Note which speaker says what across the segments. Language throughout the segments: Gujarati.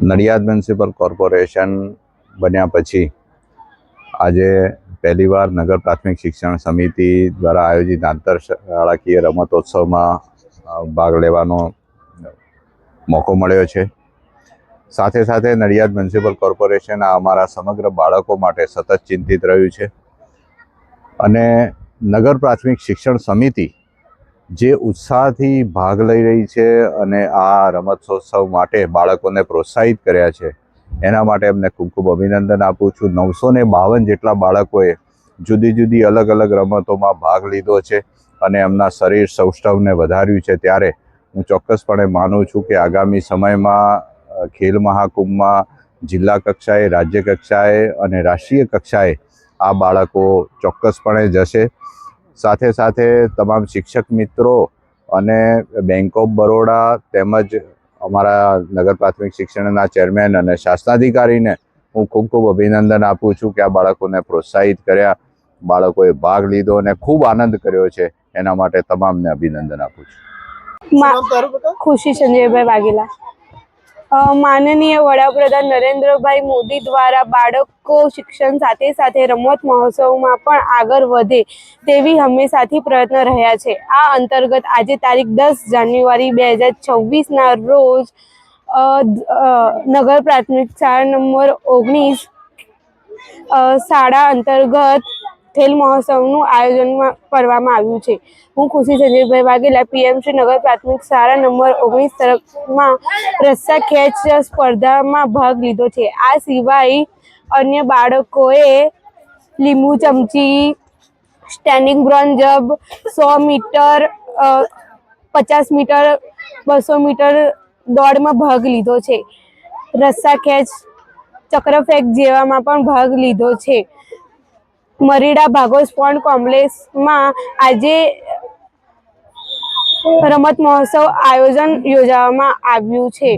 Speaker 1: નડિયાદ મ્યુનિસિપલ કોર્પોરેશન બન્યા પછી આજે પહેલીવાર નગર પ્રાથમિક શિક્ષણ સમિતિ દ્વારા આયોજિત આંતર શાળાકીય રમતોત્સવમાં ભાગ લેવાનો મોકો મળ્યો છે. સાથે સાથે નડિયાદ મ્યુનિસિપલ કોર્પોરેશન આ અમારા સમગ્ર બાળકો માટે સતત ચિંતિત રહ્યું છે. અને નગર પ્રાથમિક શિક્ષણ સમિતિ જે ઉત્સાહથી ભાગ લઈ રહી છે અને આ રમતોત્સવ માટે બાળકોને પ્રોત્સાહિત કર્યા છે. એના માટે એમને ખૂબ ખૂબ અભિનંદન આપું છું. નવસો ને બાવન જેટલા બાળકોએ જુદી જુદી અલગ અલગ રમતોમાં ભાગ લીધો છે અને એમના શરીર સૌષ્ઠવને વધાર્યું છે. ત્યારે હું ચોક્કસપણે માનું છું કે આગામી સમયમાં ખેલ મહાકુંભમાં, જિલ્લા કક્ષાએ, રાજ્ય કક્ષાએ અને રાષ્ટ્રીય કક્ષાએ આ બાળકો ચોક્કસપણે જશે. સાથે સાથે તમામ શિક્ષક મિત્રો અને બેંક ઓફ બરોડા તેમજ અમારા નગર પ્રાથમિક શિક્ષણના ચેરમેન અને શાસનાધિકારીને હું ખૂબ ખૂબ અભિનંદન આપું છું કે આ બાળકોને પ્રોત્સાહિત કર્યા. બાળકોએ ભાગ લીધો અને ખૂબ આનંદ કર્યો છે. એના માટે તમામને અભિનંદન આપું છું.
Speaker 2: ખુશી સંજયભાઈ વાઘેલા. માનનીય વડાપ્રધાન નરેન્દ્રભાઈ મોદી દ્વારા બાળકો શિક્ષણ સાથે સાથે રમત મહોત્સવમાં પણ આગળ વધે તેવી હંમેશાથી પ્રયત્ન રહ્યા છે. આ અંતર્ગત આજે તારીખ દસ જાન્યુઆરી બે હજાર છવ્વીસના રોજ નગર પ્રાથમિક શાળા નંબર ઓગણીસ શાળા અંતર્ગત ખેલ મહોત્સવનું આયોજન કરવામાં આવ્યું છે. હું ખુશી સંજયભાઈ વાઘેલા પીએમસી નગર પ્રાથમિક શાળા નંબર ઓગણીસ તરફમાં રસ્સા ખેંચ સ્પર્ધામાં ભાગ લીધો છે. આ સિવાય અન્ય બાળકોએ લીંબુ ચમચી સ્ટેન્ડિંગ બ્રોન્ઝ સો મીટર પચાસ મીટર, બસો મીટર દોડમાં ભાગ લીધો છે. રસ્સા ખેંચ ચક્રફેંક જેવામાં પણ ભાગ લીધો છે. મરીડા ભાગો સ્પોર્ટ કોમ્પ્લેક્સમાં આજે રમત મહોત્સવ આયોજન યોજવામાં આવ્યું છે.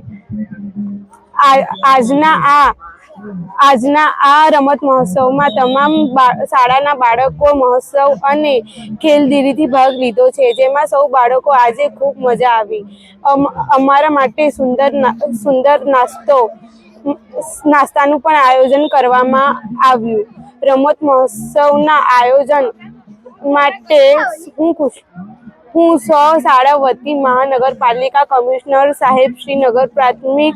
Speaker 2: આજના આ આજના આ રમત મહોત્સવમાં તમામ શાળાના બાળકો મહોત્સવ અને ખેલદીરીથી ભાગ લીધો છે, જેમાં સૌ બાળકો આજે ખૂબ મજા આવી. અમ- અમારા માટે સુંદર સુંદર નાસ્તો, નાસ્તાનું પણ આયોજન કરવામાં આવ્યું. રમત મહોત્સવના આયોજન માટે હું ખુશ. હું સો શાળા વતી મહાનગરપાલિકા કમિશનર સાહેબ શ્રી નગર પ્રાથમિક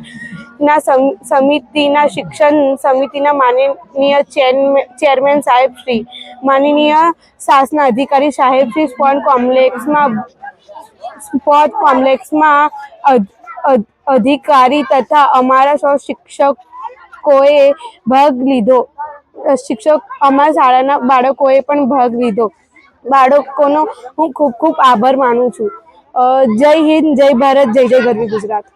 Speaker 2: ના સમ- સમિતિના શિક્ષણ સમિતિના માનનીય ચેરમે- ચેરમેન સાહેબ શ્રી, માનનીય શાસના અધિકારી સાહેબ શ્રી સ્પોર્ટ કોમ્પ્લેક્સમાં સ્પોર્ટ કોમ્પ્લેક્સમાં અધ- અધ- અધિકારી તથા અમારા સૌ શિક્ષકોએ ભાગ લીધો. શિક્ષક અમારા શાળાના બાળકોએ પણ ભાગ લીધો. બાળકોનો હું ખૂબ ખૂબ આભાર માનું છું. જય હિન્દ, જય ભારત, જય જય ગરવી ગુજરાત.